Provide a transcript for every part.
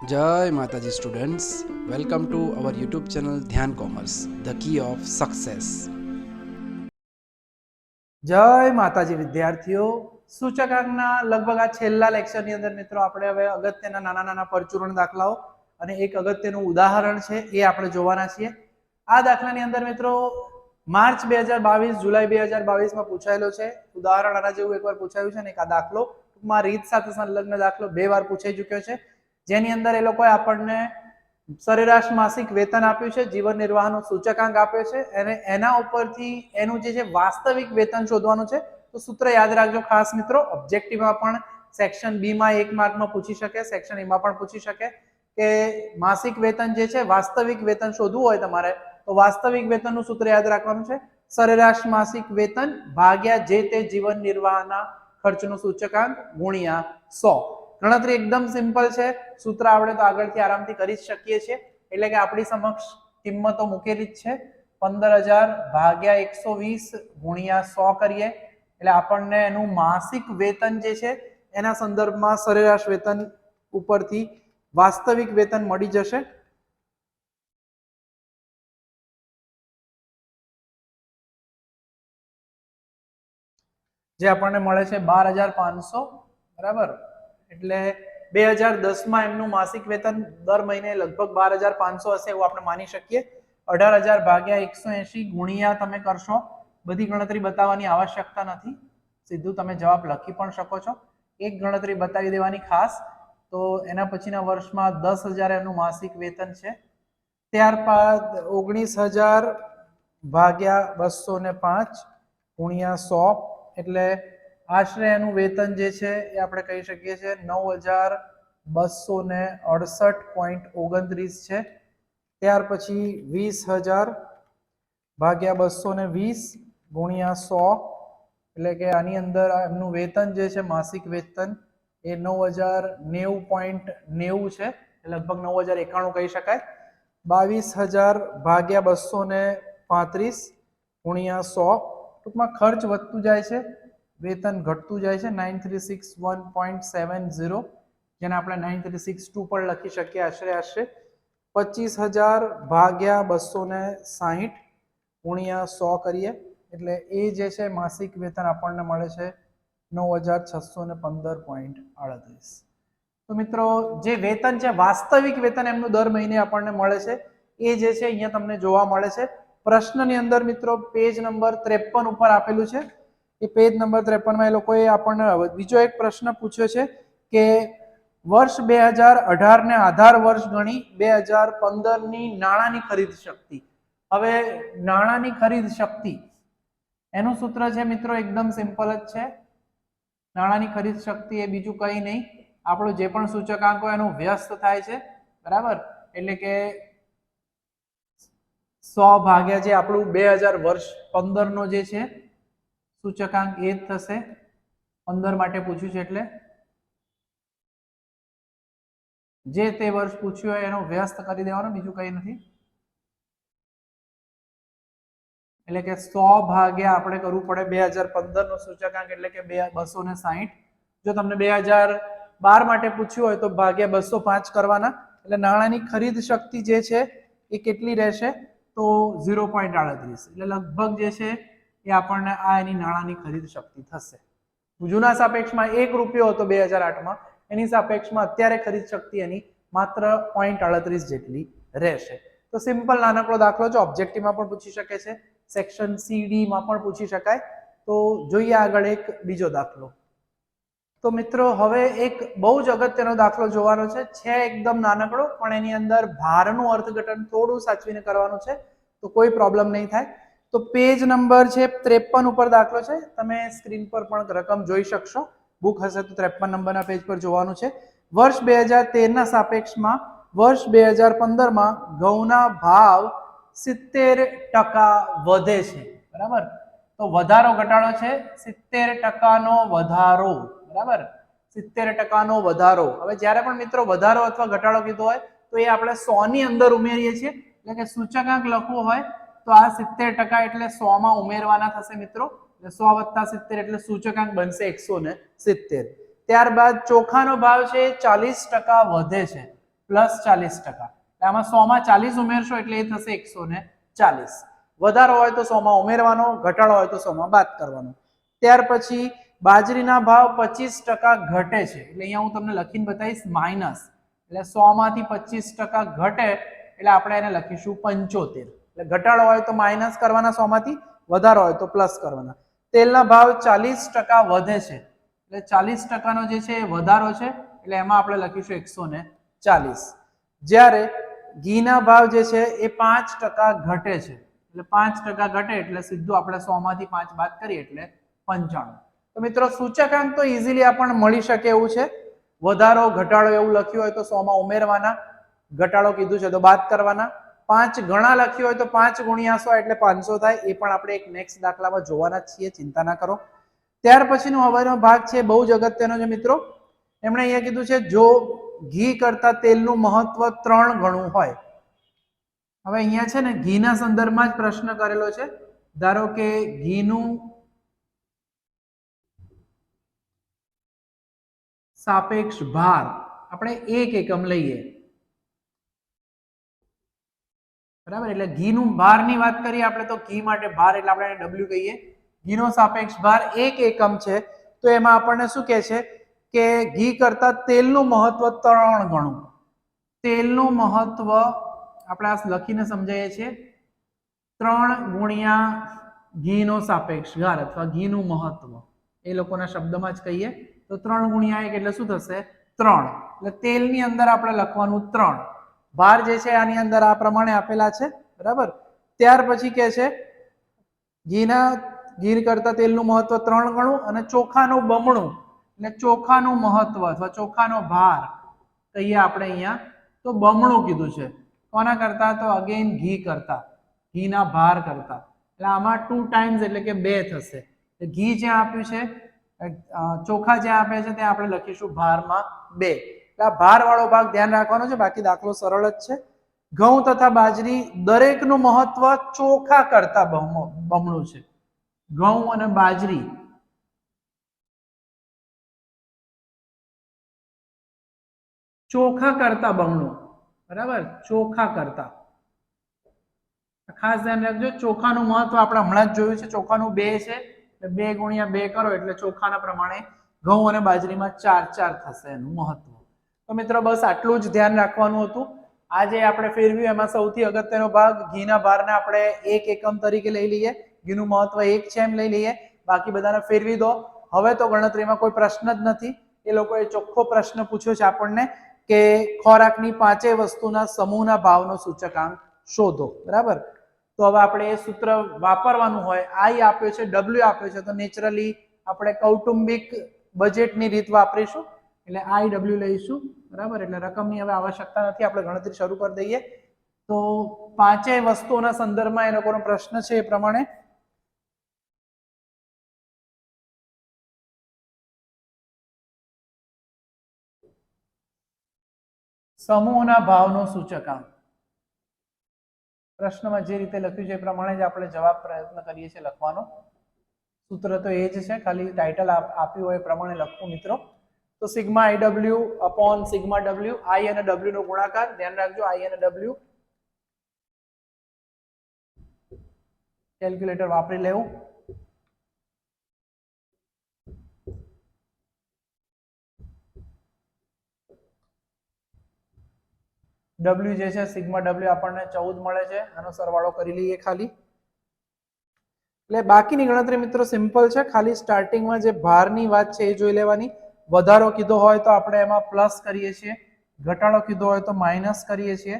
જય માતાજી students welcome to our YouTube channel Dhyan commerce the key of success જય માતાજી વિદ્યાર્થીઓ. સૂચકાંકના લગભગ આ છેલ્લા લેક્ચરની અંદર મિત્રો આપણે હવે અગત્યના નાના નાના પરચુરણ દાખલાઓ અને એક અગત્યનું ઉદાહરણ છે એ આપણે જોવાના છીએ. આ દાખલાની અંદર મિત્રો માર્ચ બે હજાર બાવીસ, જુલાઈ બે હજાર બાવીસમાં પૂછાયેલો છે. ઉદાહરણ આના જેવું એકવાર પૂછાયું છે ને એક આ દાખલો. ટૂંકમાં રીત સાથે સંલગ્ન દાખલો બે વાર પૂછાઈ ચૂક્યો છે. જેની અંદર એ લોકોએ આપણને સરેરાશ માસિક વેતન આપ્યું છે, જીવન નિર્વાહનો સૂચકાંક આપ્યો છે અને એના ઉપરથી એનું જે છે વાસ્તવિક વેતન શોધવાનું છે, તો સૂત્ર યાદ રાખજો ખાસ મિત્રો ઓબ્જેક્ટિવમાં પણ સેક્શન બીમાં એક માર્કમાં પૂછી શકે સેક્શન એમાં પણ પૂછી શકે કે માસિક વેતન જે છે, વાસ્તવિક વેતન શોધવું હોય તમારે, તો વાસ્તવિક વેતનનું સૂત્ર યાદ રાખવાનું છે, સરેરાશ માસિક વેતન ભાગ્યા જે તે જીવન નિર્વાહના ખર્ચનો સૂચકાંક ગુણ્યા સો. ગણતરી એકદમ સિમ્પલ છે. સૂત્ર આપણે તો આગળથી આરામથી કરી શકીએ છીએ. એટલે કે આપણી સમક્ષ કિંમતો મૂકેલી જ છે. પંદર હજાર ભાગ્યા એકસો વીસ ગુણ્યા સો કરીએ. એટલે આપણને એનું માસિક વેતન જે છે, એના સંદર્ભમાં સરેરાશ વેતન ઉપરથી વાસ્તવિક વેતન મળી જશે. જે આપણને મળે છે બાર હજાર પાંચસો. બરાબર? એટલે બે હજાર દસમાં એમનું માસિક વેતન દર મહિને લગભગ બાર હજાર પાંચસો હશે એવું આપણે માની શકીએ. અઢાર હજાર ભાગ્યા એકસો એંશી ગુણ્યા તમે કરશો, બધી ગણતરી બતાવવાની આવશ્યકતા નથી. સીધું તમે જવાબ લખી પણ શકો છો. એક ગણતરી બતાવી દેવાની ખાસ. તો એના પછીના વર્ષમાં દસ હજાર એમનું માસિક વેતન છે. ત્યારબાદ ઓગણીસ હજાર ભાગ્યા બસો ને પાંચ ગુણ્યા સો. એટલે આશરે એનું વેતન જે છે એ આપણે કહી શકીએ છીએ નવ હજાર બસો ને અડસઠ પોઈન્ટ ઓગણત્રીસ છે. ત્યાર પછી વીસ હજાર ભાગ્યા બસો ને વીસ ગુણ્યા સો. એટલે કે આની અંદર એમનું વેતન જે છે, માસિક વેતન, એ નવ હજાર નેવું પોઈન્ટ નેવું છે. લગભગ નવ હજાર એકાણું કહી શકાય. બાવીસ હજાર ભાગ્યા બસો ને પાંત્રીસ ગુણ્યા સો. ટૂંકમાં ખર્ચ વધતું જાય છે. વેતન ઘટતું જાય છે nine three six one point seven zero, જેને આપણે નાઇન થ્રી સિક્સ ટુ પણ લખી શકીએ આશરે આશરે. પચીસ હજાર ભાગ્યા બસો ને સાહીઠ ગુણ્યા સો કરીએ. એટલે એ જે છે માસિક વેતન આપણને મળે છે નવ હજાર છસો ને પંદર પોઈન્ટ આડત્રીસ. તો મિત્રો, જે વેતન છે, વાસ્તવિક વેતન એમનું દર મહિને આપણને મળે છે. એ જે છે, અહીંયા તમને જોવા મળે છે. પ્રશ્નની અંદર મિત્રો, પેજ નંબર ત્રેપન ઉપર આપેલું છે. એ પેજ નંબર ત્રેપનમાં એ લોકોએ આપણને બીજો એક પ્રશ્ન પૂછ્યો છે કે વર્ષ બે હજાર અઢાર ને આધાર વર્ષ ગણી બે હજાર પંદરની નાણાંની ખરીદ શક્તિ. હવે નાણાંની ખરીદ શક્તિ. એનું સૂત્ર છે મિત્રો એકદમ સિમ્પલ જ છે. નાણાંની ખરીદ શક્તિ એ બીજું કંઈ નહીં. આપણો જે પણ સૂચકાંક હોય એનું વ્યસ્ત થાય છે. બરાબર? એટલે કે સો ભાગ્યા જે આપણું બે હજાર વર્ષ પંદરનો જે છે સૂચકાંક એ જ થશે. પંદર માટે પૂછ્યું છે એટલે જે તે વર્ષ પૂછ્યું હોય એનો વ્યસ્ત કરી દેવાનો, બીજું કંઈ નથી. એટલે કે સો ભાગ્યા આપણે કરવું પડે બે હજાર પંદર નો સૂચકાંક એટલે કે બે બસો ને સાહીઠ. જો તમને બે હજાર બાર માટે પૂછ્યું હોય તો ભાગ્યા બસો પાંચ કરવાના. એટલે નાણાંની ખરીદ શક્તિ જે છે એ કેટલી રહેશે? તો ઝીરો પોઈન્ટ આડત્રીસ. એટલે લગભગ જે છે એ આપણને આ એની નાણાંની ખરીદ શક્તિ થશે. જૂના સાપેક્ષમાં એક રૂપિયો હતો બે હજાર આઠમાં, એની સાપેક્ષમાં અત્યારે ખરીદ શક્તિ એની માત્ર પોઈન્ટ અડત્રીસ જેટલી રહેશે. તો સિમ્પલ નાનકડો દાખલો છે ઓબ્જેક્ટિવમાં પણ પૂછી શકે છે સેક્શન સીડીમાં પણ પૂછી શકાય. તો જોઈએ આગળ એક બીજો દાખલો. તો મિત્રો, હવે એક બહુ જ અગત્યનો દાખલો જોવાનો છે. છે એકદમ નાનકડો, પણ એની અંદર ભારનું અર્થઘટન થોડું સાચવીને કરવાનું છે. તો કોઈ પ્રોબ્લેમ નહીં થાય. તો પેજ નંબર છે ત્રેપન ઉપર દાખલો છે. તમે સ્ક્રીન પર પણ રકમ જોઈ શકશો. બુક હશે તો ત્રેપન નંબરના પેજ પર જોવાનું છે. વર્ષ બે હજાર તેરના સાપેક્ષમાં વર્ષ બે હજાર પંદરમાં ઘઉંના ભાવ સિત્તેર ટકા વધે છે. બરાબર? તો વધારો ઘટાડો છે સિત્તેર ટકાનો વધારો. બરાબર? સિત્તેર ટકાનો વધારો. હવે જ્યારે પણ મિત્રો વધારો અથવા ઘટાડો કીધો હોય તો એ આપણે સો ની અંદર ઉમેરીએ છીએ. એટલે કે સૂચકાંક લખવું હોય તો આ સિત્તેર ટકા એટલે સો માં ઉમેરવાના થશે મિત્રો. સો વત્તા સિત્તેર એટલે સૂચકાંક બનશે એકસો ને સિત્તેર. ત્યારબાદ ચોખાનો ભાવ છે ચાલીસ ટકા વધે છે. પ્લસ ચાલીસ ટકા. આમાં સો માં ચાલીસ ઉમેરશો એટલે એ થશે એકસો ને ચાલીસ. વધારો હોય તો સો માં ઉમેરવાનો, ઘટાડો હોય તો સો માં બાદ કરવાનો. ત્યાર પછી બાજરીના ભાવ પચીસ ટકા ઘટે છે. એટલે અહીંયા હું તમને લખીને બતાવીશ માઇનસ એટલે સો માંથી પચીસ ટકા ઘટે એટલે આપણે એને લખીશું પંચોતેર. એટલે ઘટાડો હોય તો માઇનસ કરવાના સોમાંથી વધારો હોય તો પ્લસ કરવાના. તેલના ભાવ ચાલીસ ટકા વધે છે. એટલે ચાલીસ ટકાનો જે છે એ વધારો છે. એટલે એમાં આપણે લખીશું એકસો ને ચાલીસ. જ્યારે ઘીના ભાવ જે છે એ પાંચ ટકા ઘટે છે. એટલે પાંચ ટકા ઘટે એટલે સીધું આપણે સો માંથી પાંચ બાદ કરીએ એટલે પંચાણું. તો મિત્રો સૂચકાંક તો ઇઝીલી આપણને મળી શકે એવું છે. વધારો, ઘટાડો એવું લખ્યું હોય તો સોમાં ઉમેરવાના. ઘટાડો કીધું છે તો બાદ કરવાના. પાંચ ગણા લખ્યું હોય તો પાંચ ગુણ્યા સો એટલે પાંચસો થાય. એ પણ આપણે એક નેક્સ્ટ દાખલામાં જોવાના છીએ, ચિંતા ના કરો. ત્યાર પછીનો હવાનો ભાગ છે બહુ જ અગત્યનો છે મિત્રો. એમણે અહીંયા કીધું છે, જો ઘી કરતા તેલનું મહત્વ ત્રણ ગણું હોય. હવે અહીંયા છે ને ઘીના સંદર્ભમાં જ પ્રશ્ન કરેલો છે. ધારો કે ઘીનું સાપેક્ષ ભાર, આપણે એક એકમ લઈએ. બરાબર? એટલે ઘીનું ભારની વાત કરીએ આપણે તો ઘી માટે ભાર એટલે આપણે ડબલ્યુ કહીએ. ઘીનો સાપેક્ષ ભાર એક એકમ છે. તો એમાં આપણને શું કહે છે કે ઘી કરતા તેલનું મહત્વ ત્રણ ગણું. તેલનું મહત્વ આપણે આ લખીને સમજાઈએ છીએ. ત્રણ ગુણ્યા ઘીનો સાપેક્ષ ભાર અથવા ઘીનું મહત્વ. એ લોકોના શબ્દમાં જ કહીએ. તો ત્રણ ગુણ્યા એક એટલે શું થશે? ત્રણ. એટલે તેલની અંદર આપણે લખવાનું ત્રણ. ભાર જે છે આની અંદર આ પ્રમાણે આપેલા છે, બરાબર? ત્યાર પછી કે છે, ઘીના ઘી કરતા તેલનું મહત્વ ત્રણ ગણું અને ચોખાનું બમણું. એટલે ચોખાનું મહત્વ અથવા ચોખાનો ભાર કહીએ આપણે અહીંયા તો બમણું કીધું છે. કોના કરતા? તો અગેન ઘી કરતા, ઘીના ભાર કરતા. એટલે આમાં ટુ ટાઈમ્સ એટલે કે બે થશે. ઘી જ્યાં આપ્યું છે ચોખા જ્યાં આપે છે ત્યાં આપણે લખીશું ભારમાં બે. એટલે આ ભાર વાળો ભાગ ધ્યાન રાખવાનો છે, બાકી દાખલો સરળ જ છે. ઘઉં તથા બાજરી દરેકનું મહત્વ ચોખા કરતા બમણું છે. ઘઉં અને બાજરી ચોખા કરતા બમણું, બરાબર? ચોખા કરતા. ખાસ ધ્યાન રાખજો, ચોખાનું મહત્વ આપણે હમણાં જ જોયું છે, ચોખાનું બે છે, એટલે બે ગુણ્યા બે કરો એટલે ચોખાના પ્રમાણે ઘઉં અને બાજરીમાં ચાર ચાર થશે એનું મહત્વ. તો મિત્રો બસ આટલું જ ધ્યાન રાખવાનું હતું. આજે આપણે ફેરવ્યું, એમાં સૌથી અગત્યનો ભાગ ઘીના ભારને આપણે એક એકમ તરીકે લઈ લઈએ. ઘીનું મહત્વ એક છે એમ લઈ લઈએ. બાકી બધાને ફેરવી દો. હવે તો ગણતરીમાં કોઈ પ્રશ્ન જ નથી. એ લોકોએ ચોખ્ખો પ્રશ્ન પૂછ્યો છે આપણને કે ખોરાકની પાંચેય વસ્તુના સમૂહના ભાવનો સૂચકાંક શોધો. બરાબર? તો હવે આપણે એ સૂત્ર વાપરવાનું હોય. આઈ આપ્યો છે, ડબલ્યુ આપ્યો છે. તો નેચરલી આપણે કૌટુંબિક બજેટની રીત વાપરીશું. એટલે આઈ ડબલ્યુ લઈશું. બરાબર? એટલે રકમની હવે આવશ્યકતા નથી, આપણે ગણતરી શરૂ કરી દઈએ. તો પાંચેય વસ્તુઓના સંદર્ભમાં એ લોકોનો પ્રશ્ન છે એ પ્રમાણે. સમૂહના ભાવનો સૂચકાંક. પ્રશ્નમાં જે રીતે લખ્યું છે એ પ્રમાણે જ આપણે જવાબ પ્રયત્ન કરીએ છીએ લખવાનો. સૂત્ર તો એ જ છે, ખાલી ટાઇટલ આપ્યું હોય એ પ્રમાણે લખવું, મિત્રો. તો sigma I W upon sigma W I અને ડબલ્યુ નો ગુણાકાર. ધ્યાન રાખજો આઈ અને ડબલ્યુ કેલ્ક્યુલેટર વાપરી લેવું. ડબલ્યુ જે છે, સિગ્મા ડબલ્યુ આપણને ચૌદ મળે છે. આનો સરવાળો કરી લઈએ ખાલી. એટલે બાકીની ગણતરી મિત્રો સિમ્પલ છે. ખાલી સ્ટાર્ટિંગમાં જે ભારની વાત છે એ જોઈ લેવાની. વધારો કીધો હોય તો આપણે એમાં પ્લસ કરીએ છીએ. ઘટાડો કીધો હોય તો માઇનસ કરીએ છીએ.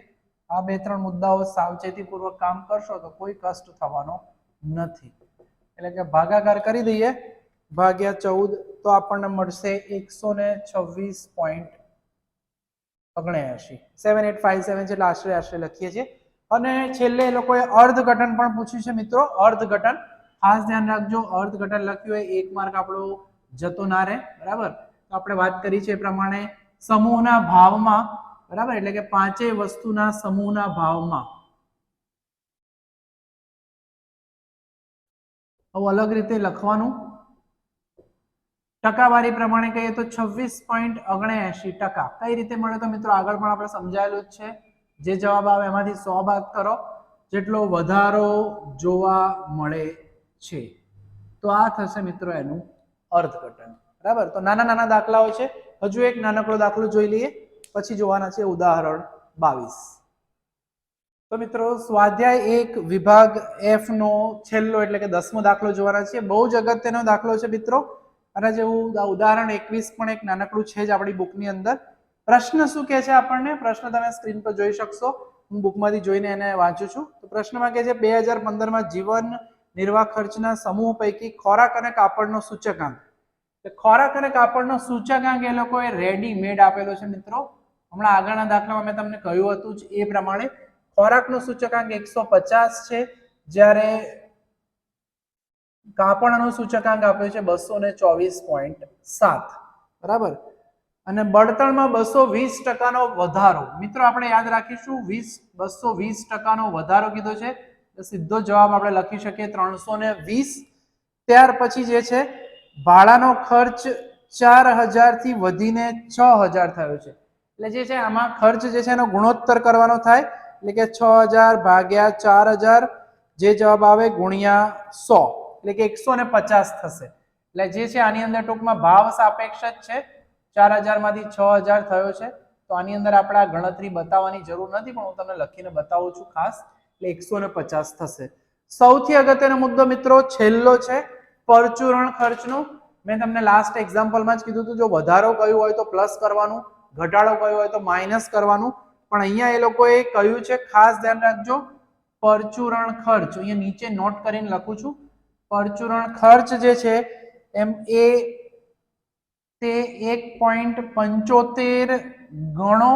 આ બે ત્રણ મુદ્દાઓ સાવચેતીપૂર્વક કામ કરશો તો કોઈ કષ્ટ થવાનો નથી. એટલે કે ભાગાકાર કરી દઈએ. ભાગ્યા ચૌદ તો આપણને મળશે એકસો ને છવ્વીસ પોઈન્ટ ઓગણ્યાસી સેવન એટ ફાઈવ સેવન છે એટલે આશરે આશરે લખીએ છીએ. અને છેલ્લે એ લોકોએ અર્ધઘટન પણ પૂછ્યું છે મિત્રો. અર્ધઘટન ખાસ ધ્યાન રાખજો. અર્ધઘટન લખ્યું હોય એક માર્ક આપણો જતો ના રહે. બરાબર? તો આપણે વાત કરી છે એ પ્રમાણે સમૂહના ભાવમાં, બરાબર? એટલે કે પાંચેય વસ્તુના સમૂહના ભાવમાં. અલગ રીતે લખવાનું. ટકાવારી પ્રમાણે કહીએ તો છવ્વીસ પોઈન્ટ ઓગણએસી ટકા. કઈ રીતે મળે તો મિત્રો આગળ પણ આપણે સમજાયેલું જ છે. જે જવાબ આવે એમાંથી સો બાદ કરો. જેટલો વધારો જોવા મળે છે. તો આ થશે મિત્રો એનું અર્થઘટન. બરાબર? તો નાના નાના દાખલાઓ છે. હજુ એક નાનકડો દાખલો જોઈ લઈએ. પછી જોવાના છે ઉદાહરણ બાવીસ. તો મિત્રો, સ્વાધ્યાય એક, વિભાગ એફ નો છેલ્લો એટલે કે દસમો દાખલો જોવાના છે. બહુ જ અગત્યનો દાખલો છે મિત્રો. અને જેવું હું ઉદાહરણ એકવીસ પણ એક નાનકડું છે જ આપણી બુકની અંદર. પ્રશ્ન શું કહે છે આપણને? પ્રશ્ન તમે સ્ક્રીન પર જોઈ શકશો. હું બુકમાંથી જોઈને એને વાંચું છું. તો પ્રશ્નમાં કહે છે, બે હજાર પંદરમાં જીવન નિર્વાહ ખર્ચના સમૂહ પૈકી ખોરાક અને કાપડનો સૂચકાંક. ખોરાક અને કાપડનો સૂચકાંક એ લોકોએ રેડીમેડ આપેલો છે મિત્રો. હમણાં આગળના દાખલામાં મેં તમને કહ્યું હતું જ એ પ્રમાણે ખોરાકનો સૂચકાંક એકસો પચાસ છે, જ્યારે કાપડનો સૂચકાંક આપ્યો છે બસો ને ચોવીસ પોઈન્ટ સાત. બરાબર? અને બળતણમાં બસો વીસ ટકાનો વધારો. મિત્રો, આપણે યાદ રાખીશું, વીસ, બસો વીસ ટકાનો વધારો કીધો છે. સીધો જવાબ આપણે લખી શકીએ ત્રણસો ને વીસ. ત્યાર પછી જે છે ભાડાનો ખર્ચ ચાર હજારથી વધીને છ હજાર થયો છે. એટલે જે છે આમાં ખર્ચ જે છે એનો ગુણોત્તર કરવાનો થાય, એટલે કે છ હજાર ભાગ્યા ચાર હજાર, જે જવાબ આવે ગુણ્યા સો, એટલે કે એકસો ને પચાસ થશે. એટલે જે છે આની અંદર ટૂંકમાં ભાવ સાપેક્ષ જ છે. ચાર હજારમાંથી છ હજાર થયો છે. તો આની અંદર આપણે આ ગણતરી બતાવવાની જરૂર નથી, પણ હું તમને લખીને બતાવું છું ખાસ, એટલે એકસો ને પચાસ થશે. સૌથી અગત્યનો મુદ્દો મિત્રો છેલ્લો છે. પરચુરણ ખર્ચનું. મેં તમને લાસ્ટ એક્ઝામ્પલમાં જ કીધું હતું, જો વધારો કયું હોય તો પ્લસ કરવાનું, ઘટાડો કયો હોય તો માઇનસ કરવાનું. પણ અહીંયા એ લોકોએ કહ્યું છે, ખાસ ધ્યાન રાખજો, પરચુરણ ખર્ચ. અહીંયા નીચે નોટ કરીને લખું છું. પરચુરણ ખર્ચ જે છે, એમ એ તે એક પોઈન્ટ પંચોતેર ગણો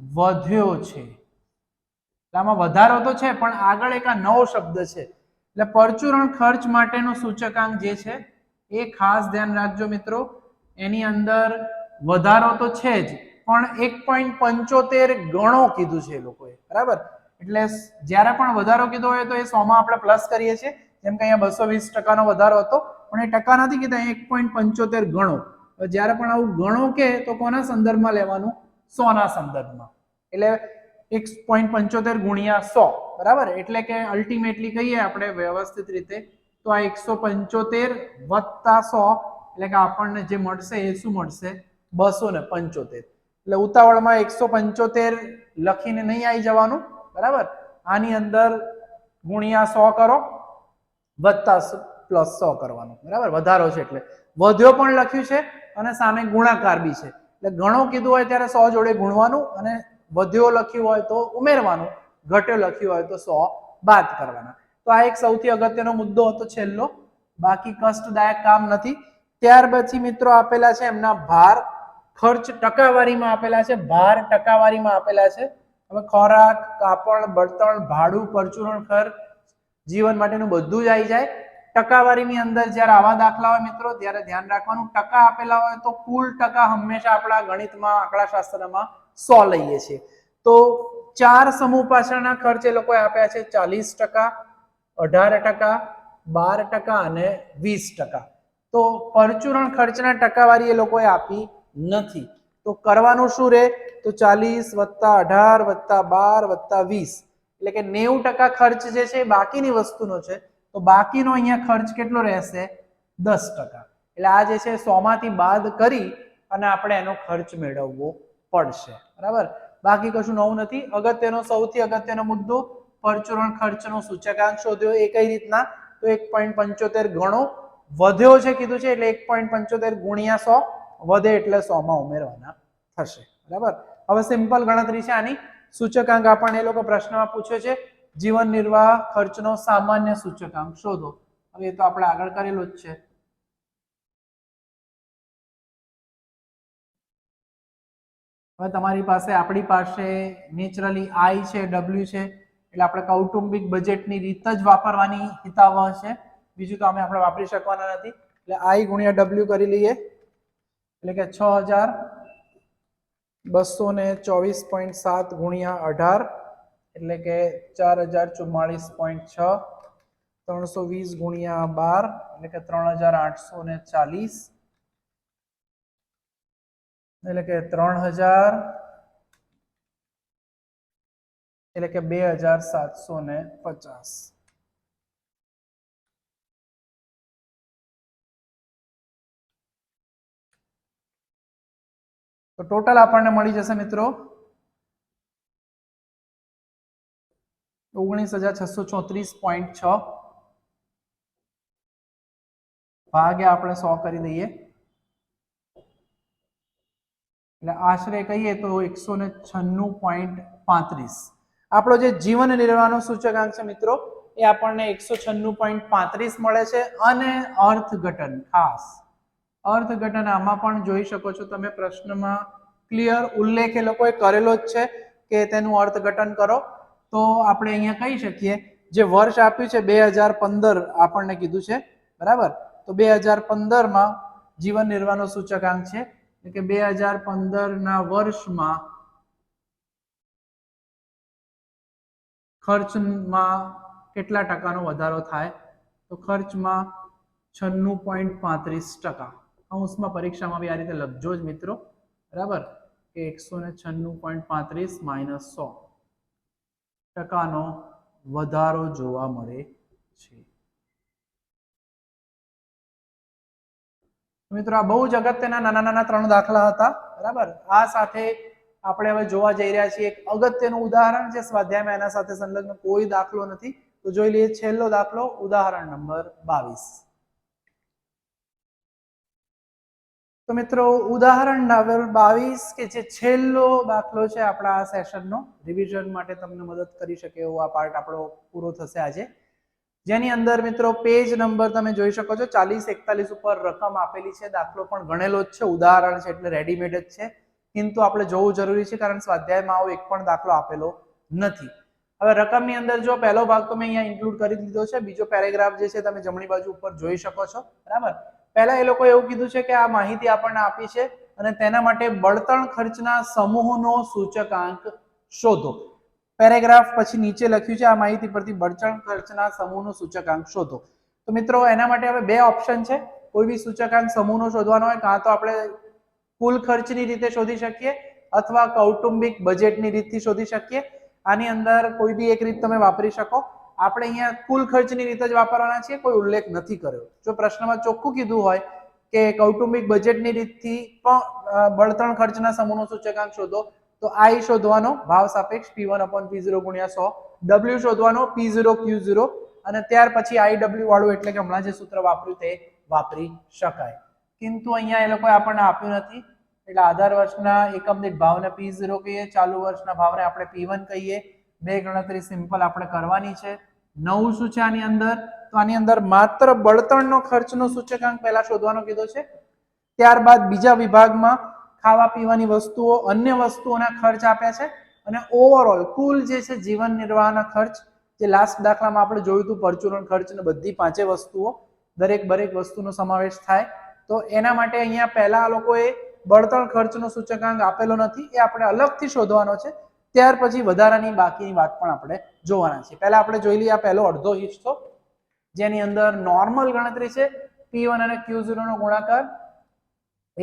વધ્યો છે. આમાં વધારો તો છે, પણ આગળ એક આ નવો શબ્દ છે. એટલે પરચુરણ ખર્ચ માટેનો સૂચકાંક જે છે, એ ખાસ ધ્યાન રાખજો મિત્રો. એની અંદર વધારો તો છે જ, પણ એક પોઈન્ટ પંચોતેર ગણો કીધું છે એ લોકોએ. બરાબર? એટલે જ્યારે પણ વધારો કીધો હોય તો એ સોમાં આપણે પ્લસ કરીએ છીએ. જેમ કે અહીંયા બસો વીસ ટકાનો વધારો હતો, પણ એ ટકા નથી કીધા એક પોઈન્ટ પંચોતેર ગણો. જ્યારે પણ આવું ગણો કે તો કોના સંદર્ભમાં લેવાનું? સોના સંદર્ભમાં. એટલે એક પોઈન્ટ પંચોતેર ગુણ્યા સો, બરાબર? એટલે કે અલ્ટિમેટલી કહીએ આપણે વ્યવસ્થિત રીતે, તો આ એકસો પંચોતેર વત્તા સો, એટલે કે આપણને જે મળશે એ શું મળશે? બસો ને પંચોતેર. એટલે ઉતાવળમાં એકસો પંચોતેર લખીને નહીં આવી જવાનું, બરાબર? આની અંદર ગુણ્યા સો કરો, વત્તા પ્લસ સો કરવાનું, બરાબર? વધારો છે એટલે. વધ્યો પણ લખ્યું છે અને સામે ગુણાકાર બી છે. એટલે ઘણો કીધું હોય ત્યારે સો જોડે ગુણવાનું અને વધ્યો લખ્યું હોય તો ઉમેરવાનું, ઘટ્યો લખ્યું હોય તો સો બાદ કરવાના. તો આ એક સૌથી અગત્યનો મુદ્દો હતો છેલ્લો. બાકી કષ્ટદાયક કામ નથી. ત્યાર પછી મિત્રો આપેલા છે એમના ભાર, ખર્ચ ટકાવારીમાં આપેલા છે, ભાર ટકાવારીમાં આપેલા છે. હવે ખોરાક, કાપડ, બળતણ, ભાડું, પરચુરણ, ખર્ચ, જીવન માટેનું બધું જ આવી જાય. ટકાવારીની અંદર જ્યારે આવા દાખલા હોય મિત્રો, ત્યારે ધ્યાન રાખવાનું, ટકા આપેલા હોય તો કુલ ટકા હંમેશા આપણા ગણિતમાં, આંકડાશાસ્ત્રમાં સો લઈએ છીએ. તો ચાર સમૂહ પાછળના ખર્ચ એ લોકોએ આપ્યા છે ચાલીસ ટકા, અઢાર ટકા, બાર ટકા અને વીસ ટકા. તો પરચુરણ ખર્ચના ટકાવારી એ લોકોએ આપી નથી. તો કરવાનું શું રે? તો ચાલીસ વત્તા અઢાર વત્તા બાર વત્તા વીસ. એટલે કે નેવું ટકા ખર્ચ જે છે એ બાકીની વસ્તુનો છે. તો બાકીનો અહીંયા ખર્ચ કેટલો રહેશે? દસ ટકા. એટલે આ જે છે સોમાંથી બાદ કરી અને આપણે એનો ખર્ચ મેળવવો પડશે. બરાબર? બાકી કશું નવું નથી. અગત્યનો સૌથી અગત્યનો મુદ્દો પરચુરણ ખર્ચનો સૂચકાંક શોધ્યો. એ કઈ રીતના? તો એક પોઈન્ટ પંચોતેર ગણો વધ્યો છે કીધું છે એટલે એક પોઈન્ટ પંચોતેર ગુણ્યા સો વધે એટલે સો માં ઉમેરવાના થશે. બરાબર? હવે સિમ્પલ ગણતરી છે આની. સૂચકાંક આપણને એ લોકો પ્રશ્નમાં પૂછે છે, જીવન નિર્વાહ ખર્ચનો સામાન્ય સૂચકાંક શોધો. હવે એ તો આપણે આગળ કરેલું જ છે. હવે તમારી પાસે આપણી પાસે નેચરલી આઈ છે, ડબલ્યુ છે, એટલે આપણે કૌટુંબિક બજેટની રીત જ વાપરવાની હિતાવહ છે. બીજું તો અમે આપણે વાપરી શકવાના નથી. એટલે આઈ ગુણ્યા ડબલ્યુ કરી લઈએ. એટલે કે છ હજાર બસો ને ચોવીસ પોઈન્ટ સાત ગુણ્યા અઢાર, એટલે કે ચાર હજાર ચુમ્માળીસ પોઈન્ટ છ, ત્રણસો વીસ ગુણ્યા બાર, એટલે કે ત્રણ હજાર આઠસો ને ચાલીસ એટલે કે ત્રણ હજાર, એટલે કે બે હજાર સાતસો ને પચાસ. તો ટોટલ આપણને મળી જશે મિત્રો ઓગણીસ હજાર છસો ચોત્રીસ પોઈન્ટ છ. ભાગે આપણે સો કરી દઈએ. એટલે આશરે કહીએ તો એકસો ને છન્નું પોઈન્ટ પાંત્રીસ. આપણો જે જીવન નિર્વાહનો સૂચકાંક છે મિત્રો, એ આપણને એકસો છન્નું પોઈન્ટ પાંત્રીસ મળે છે અને અર્થઘટન, ખાસ. અર્થઘટન આમાં પણ જોઈ શકો છો તમે પ્રશ્નમાં ક્લિયર ઉલ્લેખ એ લોકોએ કરેલો જ છે કે તેનું અર્થઘટન કરો. તો આપણે અહીંયા કહી શકીએ, જે વર્ષ આપ્યું છે બે હજાર પંદર આપણને કીધું છે, બરાબર? તો બે હજાર પંદરમાં જીવન નિર્વાહનો સૂચકાંક છે કે બે હજાર પંદરના વર્ષમાં ખર્ચમાં કેટલા ટકાનો વધારો થાય? તો ખર્ચમાં છન્નું પોઈન્ટ પાંત્રીસ ટકા. અંશમાં પરીક્ષામાં બી આ રીતે લખજો જ મિત્રો. બરાબર? કે એકસો ને છન્નું પોઈન્ટ પાંત્રીસ માઇનસ સો ટકાનો વધારો જોવા મળે છે. મિત્રો, આ બહુ જ અગત્યના નાના નાના ત્રણ દાખલા હતા. બરાબર? આ સાથે આપણે હવે જોવા જઈ રહ્યા છીએ એક અગત્યનું ઉદાહરણ છે સ્વાધ્યાયમાં એના સાથે સંલગ્ન કોઈ દાખલો નથી. તો જોઈ લઈએ છેલ્લો દાખલો, ઉદાહરણ નંબર બાવીસ. તો મિત્રો, ઉદાહરણ નંબર બાવીસ કે જે છેલ્લો દાખલો છે આપણા આ સેશનનો રિવિઝન માટે તમને મદદ કરી શકે એવો આ પાર્ટ આપણો પૂરો થશે આજે. જેની અંદર મિત્રો પેજ નંબર તમે જોઈ શકો છો, ચાલીસ એકતાલીસ ઉપર રકમ આપેલી છે. દાખલો પણ ગણેલો જ છે, ઉદાહરણ છે એટલે રેડીમેડ જ છે. કિંતુ આપણે જોવું જરૂરી છે કારણ સ્વાધ્યાયમાં આવો એક પણ દાખલો આપેલો નથી. હવે રકમની અંદર જો પહેલો ભાગ તો મેં અહીંયા ઇન્ક્લુડ કરી દીધો છે. બીજો પેરેગ્રાફ જે છે તમે જમણી બાજુ ઉપર જોઈ શકો છો. બરાબર? પહેલા એ લોકો એવું કીધું છે કે આ માહિતી આપણને આપી છે અને તેના માટે બળતણ ખર્ચના સમૂહનો સૂચકાંક શોધો. પેરેગ્રાફ પછી નીચે લખ્યું છે, આ માહિતી પરથી બળતણ ખર્ચના સમૂહનો સૂચકાંક શોધો. તો મિત્રો, એના માટે હવે બે ઓપ્શન છે. કોઈ બી સૂચકાંક સમૂહનો શોધવાનો હોય, કાં તો આપણે કુલ ખર્ચની રીતે શોધી શકીએ, અથવા કૌટુંબિક બજેટની રીતથી શોધી શકીએ. આની અંદર કોઈ બી એક રીત તમે વાપરી શકો. આપણે અહીંયા કુલ ખર્ચની રીતે જ વાપરવાના છીએ, કોઈ ઉલ્લેખ નથી કર્યો. જો પ્રશ્નમાં ચોખ્ખું કીધું હોય કે કૌટુંબિક બજેટની રીતથી પણ બળતણ ખર્ચના સમૂહનો સૂચકાંક શોધો તો આઈ શોધવાનો ભાવ સાપેક્ષ P one upon P zero ગુણ્યા સો. ડબલ્યુ શોધવાનો પી ઝીરો ક્યુ ઝીરો અને ત્યાર પછી આઈ ડબલ્યુ વાળું એટલે કે હમણાં જે સૂત્ર વાપર્યું તે વાપરી શકાય. કિંતુ અહીંયા એ લોકોએ આપણને આપ્યું નથી. એટલે આધાર વર્ષના એકમ દીઠ ભાવને પી ઝીરો કહીએ, ચાલુ વર્ષના ભાવને આપણે પી વન કહીએ. બે ગણતરી સિમ્પલ આપણે કરવાની છે. નવું શું છે આની અંદર? તો આની અંદર માત્ર બળતણનો ખર્ચનો સૂચકાંક પહેલા શોધવાનો કીધો છે. ત્યારબાદ બીજા વિભાગમાં ખાવા પીવાની વસ્તુઓ, અન્ય વસ્તુઓના ખર્ચ આપ્યા છે. અને ઓવરઓલ કુલ જે છે જીવન નિર્વાહના ખર્ચ, જે લાસ્ટ દાખલામાં આપણે જોયું હતું, પરચુરણ ખર્ચ ને બધી પાંચે વસ્તુઓ, દરેક દરેક વસ્તુનો સમાવેશ થાય. તો એના માટે અહીંયા પહેલા આ લોકોએ બળતણ ખર્ચનો સૂચકાંક આપેલો નથી, એ આપણે અલગથી શોધવાનો છે. ત્યાર પછી વધારાની બાકીની વાત પણ આપણે જોવાના છે. પહેલા આપણે જોઈ લઈએ આ પહેલો અડધો હિસ્સો, જેની અંદર નોર્મલ ગણતરી છે પી વન અને ક્યુ ઝીરો નો ગુણાકાર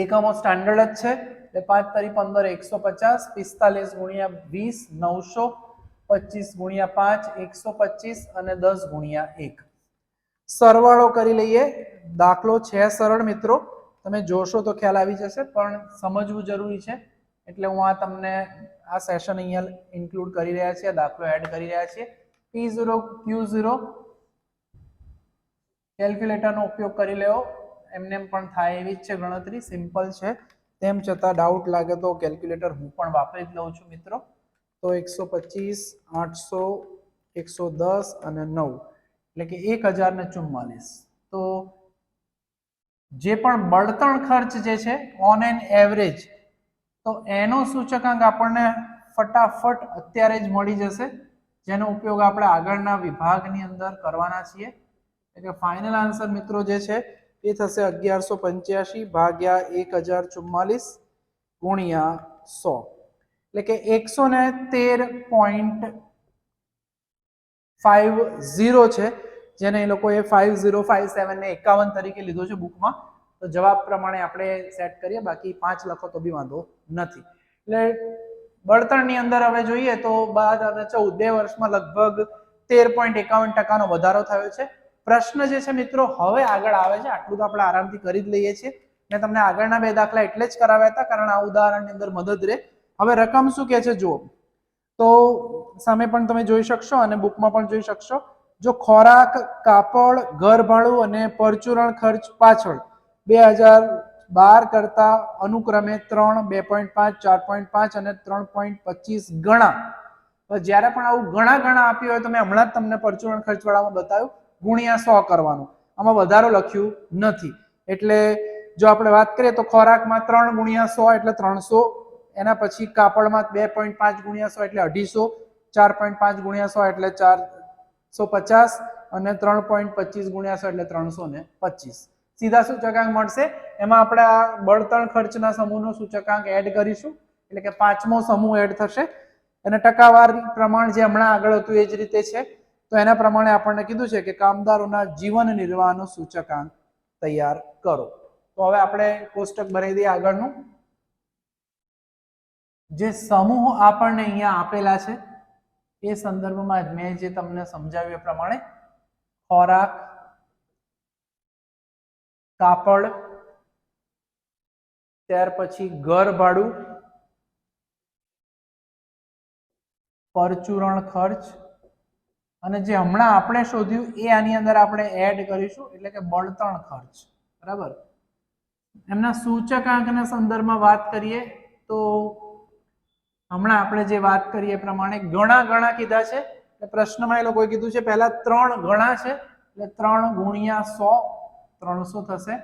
એકમો સ્ટાન્ડર્ડ જ છે. એટલે પાંચ તારી પંદર એકસો પચાસ, પિસ્તાલીસ ગુણ્યા વીસ, નવસો પચીસ ગુણ્યા પાંચ, એકસો પચીસ અને દસ ગુણ્યા એક. સરવાળો કરી લઈએ. દાખલો છે સરળ મિત્રો. તમે જોશો તો ખ્યાલ આવી જશે, પણ સમજવું જરૂરી છે. એટલે હું આ તમને આ સેશન અહીંયા ઇન્ક્લુડ કરી રહ્યા છીએ, દાખલો એડ કરી રહ્યા છીએ. પી ઝીરો ક્યુ ઝીરો કેલ્ક્યુલેટરનો ઉપયોગ કરી લેવો એમને એમ પણ થાય એવી જ છે ગણતરી, સિમ્પલ છે. તેમ છતાં ડાઉટ લાગે તો કેલ્ક્યુલેટર હું પણ વાપરી જ લઉં છું મિત્રો. તો એકસો પચીસ, આઠસો, એકસો દસ અને નવ, એટલે કે એક હજાર ને ચુમ્માલીસ. તો જે પણ બળતણ ખર્ચ જે છે ઓન એન એવરેજ તો એનો સૂચકાંક આપણને ફટાફટ અત્યારે જ મળી જશે. જેનો ઉપયોગ આપણે આગળના વિભાગની અંદર કરવાના છીએ. એટલે ફાઇનલ આન્સર મિત્રો જે છે એ થશે અગિયારસો પંચ્યાસી ભાગ્યા એક હજાર ચુમ્માલીસ ગુણ્યા સો. એટલે કે એકસો ને તેર પોઈન્ટ ફાઈવ ઝીરો છે, જેને એ લોકોએ ફાઈવ ઝીરો ફાઈવ સેવનને એકાવન તરીકે લીધો છે બુકમાં. તો જવાબ પ્રમાણે આપણે સેટ કરીએ, બાકી પાંચ લખો તો બી વાંધો નથી. એટલે બળતણની અંદર હવે જોઈએ તો બાર અને ચૌદ, બે વર્ષમાં લગભગ તેર પોઈન્ટ એકાવન ટકાનો વધારો થયો છે. પ્રશ્ન જે છે મિત્રો, હવે આગળ આવે છે. આટલું તો આપણે આરામથી કરી જ લઈએ છીએ. મેં તમને આગળના બે દાખલા એટલે જ કરાવ્યા હતા, કારણ આ ઉદાહરણની અંદર મદદ રહે હવે રકમ શું કહે છે? જુઓ. તો સામે પણ તમે જોઈ શકશો અને બુકમાં પણ જોઈ શકશો. જો ખોરાક, કાપડ, ઘર ભાડું અને પરચુરણ ખર્ચ પાછળ બે હજાર બાર કરતા અનુક્રમે ત્રણ, બે પોઈન્ટ પાંચ, ચાર પોઈન્ટ પાંચ અને ત્રણ પોઈન્ટ પચીસ ગણા. જ્યારે પણ આવું ઘણા ગણા આપ્યું હોય તો મેં હમણાં જ તમને પરચુરણ ખર્ચવાળામાં બતાવ્યું. ગુણ્યા સો કરવાનું. આમાં વધારો લખ્યું નથી. એટલે જો આપણે વાત કરીએ તો ખોરાકમાં ત્રણ ગુણ્યા સો એટલે ત્રણસો, એના પછી કાપડમાં બે પોઈન્ટ પાંચ ગુણ્યા સો એટલે અઢીસો, ચાર પોઈન્ટ પાંચ ગુણ્યા સો એટલે ચારસો પચાસ અને ત્રણ પોઈન્ટ પચીસ ગુણ્યા સો એટલે ત્રણસો ને પચીસ. સીધા સૂચકાંક મળશે. એમાં આપણે આ બળતણ ખર્ચના સમૂહનો સૂચકાંક એડ કરીશું. એટલે કે પાંચમો સમૂહ એડ થશે. અને ટકાવારી પ્રમાણ જે હમણાં આગળ હતું એ જ રીતે છે. તો એના પ્રમાણે આપણને કીધું છે કે કામદારોના જીવન નિર્વાહનો સૂચકાંક તૈયાર કરો. તો હવે આપણે કોષ્ટક ભરી દઈએ આગળનું. જે સમૂહ આપણને અહીંયા આપેલા છે, એ સંદર્ભમાં મેં જે તમને સમજાવ્યું પ્રમાણે ખોરાક, કાપડ, ત્યાર પછી ઘર ભાડું, પરચુરણ ખર્ચ અને જે હમણાં આપણે શોધ્યું, એ આની અંદર આપણે એડ કરીશું, એટલે કે બળતણ ખર્ચ. બરાબર? એમના સૂચકાંકના સંદર્ભમાં વાત કરીએ તો હમણાં આપણે જે વાત કરીએ પ્રમાણે ઘણા ઘણા કીધા છે. પ્રશ્નમાં એ લોકોએ કીધું છે, પહેલા ત્રણ ગણા છે, એટલે ત્રણ ગુણ્યા સો, ત્રણસો થશે.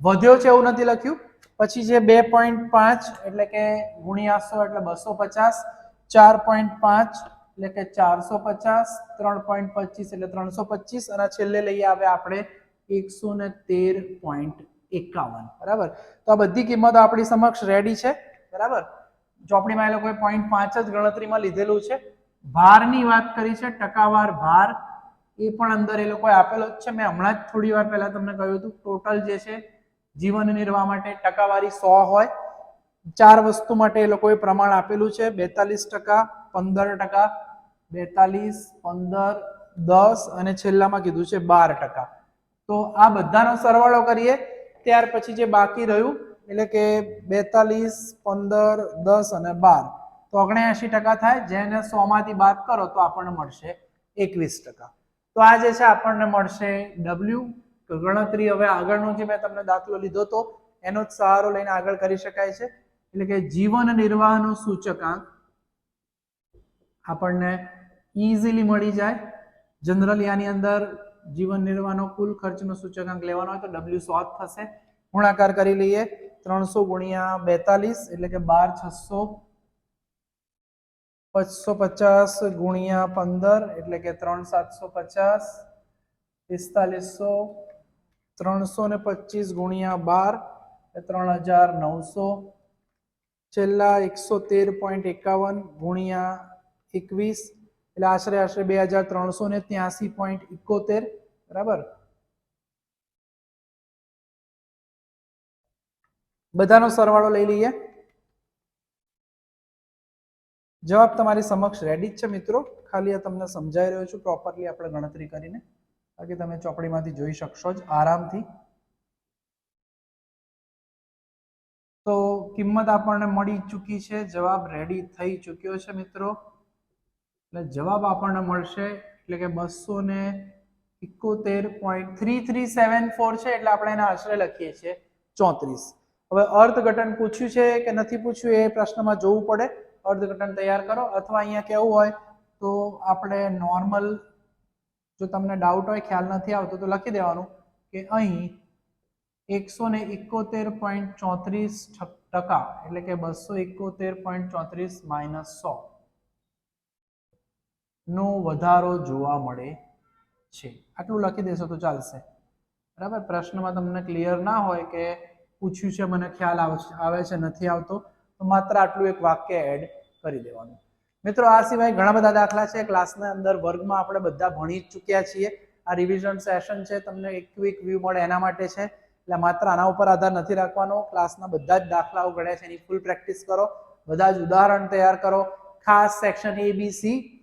વધ્યો છે એવું નથી લખ્યું. પછી જે બે પોઈન્ટ પાંચ, એટલે કે ગુણ્યા સો, એટલે બસો પચાસ, ચાર પોઈન્ટ પાંચ એટલે કે ચારસો પચાસ, ત્રણ પોઈન્ટ પચીસ એટલે ત્રણસો પચીસ અને છેલ્લે લઈએ આવે આપણે એકસો ને તેર પોઈન્ટ એકાવન, બરાબર? તો આ બધી કિંમતો આપણી સમક્ષ રેડી છે, બરાબર? ચોપડીમાં એ લોકોએ પોઈન્ટ પાંચ જ ગણતરીમાં લીધેલું છે. ભારની વાત કરી છે, ટકાવાર ભાર એ પણ અંદર એ લોકોએ આપેલો જ છે. મેં હમણાં જ થોડી વાર પહેલા તમને કહ્યું હતું ટોટલ જે છે, જીવન નિર્વાહ માટે ટકાવારી સો હોય. ચાર વસ્તુ માટે એ લોકોએ પ્રમાણ આપેલું છે, બેતાલીસ ટકા પંદર ટકા, બેતાલીસ, પંદર, દસ અને છેલ્લામાં કીધું છે બાર ટકા. તો આ બધાનો સરવાળો કરીએ, ત્યાર પછી જે બાકી રહ્યું, એટલે કે બેતાલીસ, પંદર, દસ અને બાર. તો ઓગણ્યાસી ટકા થાય, જેને સો માંથી બાદ કરો તો આપણને મળશે એકવીસ ટકા. તો આ જે છે આપણને મળશે ડબલ્યુ ગણતરી હવે આગળનો જે મેં તમને દાખલો લીધો તો, એનો જ સહારો લઈને આગળ કરી શકાય છે. એટલે કે જીવન નિર્વાહનો સૂચકાંક આપણને ઇઝીલી મળી જાય. જનરલી આની અંદર જીવન નિર્વાહનો કુલ ખર્ચનો સૂચકાંક લેવાનો હોય તો ડબલ્યુ સો થશે. ગુણાકાર કરી લઈએ. ત્રણસો ગુણ્યા બેતાલીસ એટલે કે બાર છસો પચસો પચાસ ગુણ્યા પંદર એટલે કે ત્રણ સાતસો પચાસ પિસ્તાલીસો ત્રણસો ને પચીસ ગુણ્યા બાર ત્રણ હજાર નવસો. છેલ્લા એકસો તેર પોઈન્ટ એકાવન ગુણ્યા એકવીસ, એટલે આશરે આશરે બે હજાર ત્રણસો ને ત્યાસી પોઈન્ટ ઇકોતેર બરાબર? બધાનો સરવાળો લઈ લઈએ. જવાબ તમારી સમક્ષ રેડી જ છે મિત્રો. ખાલી આ તમને સમજાઈ રહ્યો છું પ્રોપરલી આપણે ગણતરી કરીને. બાકી તમે ચોપડીમાંથી જોઈ શકશો જ આરામથી. તો કિંમત આપણને મળી ચૂકી છે. જવાબ રેડી થઈ ચૂક્યો છે મિત્રો. એટલે જવાબ આપણને મળશે એટલે કે બસો ને ઇકોતેર point three three seven four છે એટલે આપણે એના આશરે લખીએ છીએ ચોત્રીસ. હવે અર્થઘટન પૂછ્યું છે કે નથી પૂછ્યું એ પ્રશ્નમાં જોવું પડે. અર્થઘટન તૈયાર કરો અથવા અહીંયા કેવું હોય તો આપણે નોર્મલ જો તમને ડાઉટ હોય, ખ્યાલ નથી આવતો, તો લખી દેવાનું કે અહીં એકસો ને એકોતેર પોઈન્ટ ચોત્રીસ ટકા એટલે કે બસો એકોતેર પોઈન્ટ ચોત્રીસ માઇનસ સો. નો વધારો જોવા મળે છે. આટલું લખી દેશો તો ચાલશે. બરાબર? પ્રશ્નમાં તમને ક્લિયર ના હોય કે પૂછ્યું છે, મને ખ્યાલ આવે છે, નથી આવતો, તો માત્ર આટલું એક વાક્ય એડ કરી દેવાનું. મિત્રો, આ સિવાય ઘણા બધા દાખલા છે. ક્લાસના અંદર વર્ગમાં આપણે બધા ભણી જ ચૂક્યા છીએ. આ રિવિઝન સેશન છે, તમને એક ક્વિક વ્યૂ મળે એના માટે છે. એટલે માત્ર આના ઉપર આધાર નથી રાખવાનો. ક્લાસના બધા જ દાખલાઓ ગણ્યા છે. એની ફૂલ પ્રેક્ટિસ કરો. બધા જ ઉદાહરણ તૈયાર કરો. ખાસ સેક્શન એ બી સી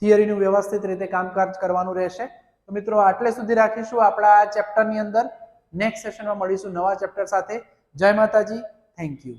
થિયરીનું વ્યવસ્થિત રીતે કામકાજ કરવાનું રહેશે. તો મિત્રો, આટલે સુધી રાખીશું આપણા ચેપ્ટરની અંદર. નેક્સ્ટ સેશનમાં મળીશું નવા ચેપ્ટર સાથે. જય માતાજી. Thank you.